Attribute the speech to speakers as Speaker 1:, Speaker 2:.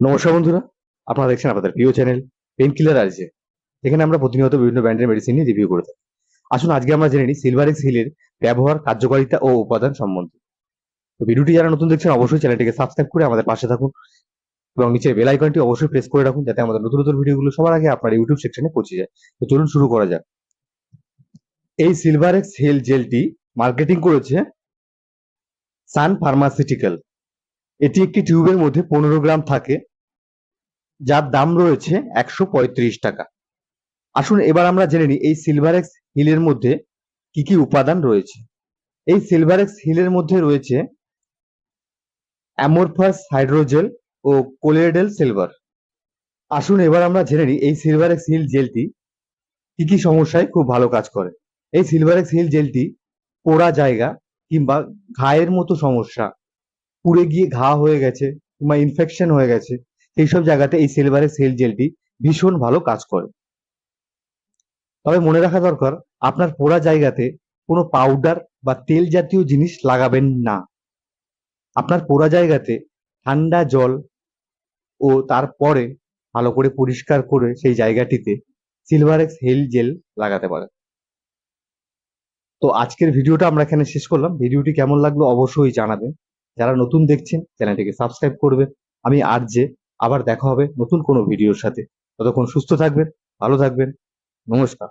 Speaker 1: নমস্কার বন্ধুরা, আপনারা দেখছেন আপনাদের প্রিয় চ্যানেল পেন কিলার আছে এখানে আমরা প্রতিনিয়ত বিভিন্ন ব্র্যান্ডের মেডিসিন নিয়ে রিভিউ করে থাকি। আসুন, আজকে আমরা জেনে নিই সিলভার এক্স হিলের ব্যবহার, কার্যকারিতা ও উপাদান সম্বন্ধে। তো ভিডিওটি যারা নতুন দেখছেন, অবশ্যই চ্যানেলটিকে সাবস্ক্রাইব করে আমাদের পাশে থাকুন এবং নিচের বেল আইকনটি অবশ্যই প্রেস করে রাখুন যাতে আমাদের নতুন নতুন ভিডিওগুলো সবার আগে আপনার ইউটিউব সেকশনে পৌঁছে যায়। তো চলুন শুরু করা যাক। এই সিলভার এক্স হেল জেলটি মার্কেটিং করেছে সান ফার্মাসিউটিক্যাল এটি একটি টিউবের মধ্যে পনেরো গ্রাম থাকে, যার দাম রয়েছে একশো পঁয়ত্রিশ টাকা। আসুন এবার আমরা জেনে নিই, এই সিলভার এক্স হিলের মধ্যে কি কি উপাদান রয়েছে? এই সিলভার এক্স হিলের মধ্যে রয়েছে অ্যামোরফাস হাইড্রোজেল ও কোলেডেল সিলভার। আসুন এবার আমরা জেনে নিই, এই সিলভার এক্স হিল জেলটি কি কি সমস্যায় খুব ভালো কাজ করে? এই সিলভার এক্স হিল জেলটি পোড়া জায়গা কিংবা ঘায়ের মতো সমস্যা পুড়ে গিয়ে ঘা হয়ে গেছে কিংবা ইনফেকশন হয়ে গেছে এইসব জায়গাতে এই সিলভারের সেল জেলটি ভীষণ ভালো কাজ করে। তবে মনে রাখা দরকার, আপনার পোড়া জায়গাতে কোনো পাউডার বা তেল জাতীয় জিনিস লাগাবেন না। আপনার পোড়া জায়গাতে ঠান্ডা জল ও তারপরে ভালো করে পরিষ্কার করে সেই জায়গাটিতে সিলভারেক্স হেল জেল লাগাতে পারেন। তো আজকের ভিডিওটা আমরা এখানে শেষ করলাম। ভিডিওটি কেমন লাগল অবশ্যই জানাবেন। যারা নতুন দেখছেন, চ্যানেলটিকে সাবস্ক্রাইব করবেন। আমি আর যে আবার দেখা হবে নতুন কোনো ভিডিওর সাথে। ততক্ষণ সুস্থ থাকবেন, ভালো থাকবেন। নমস্কার।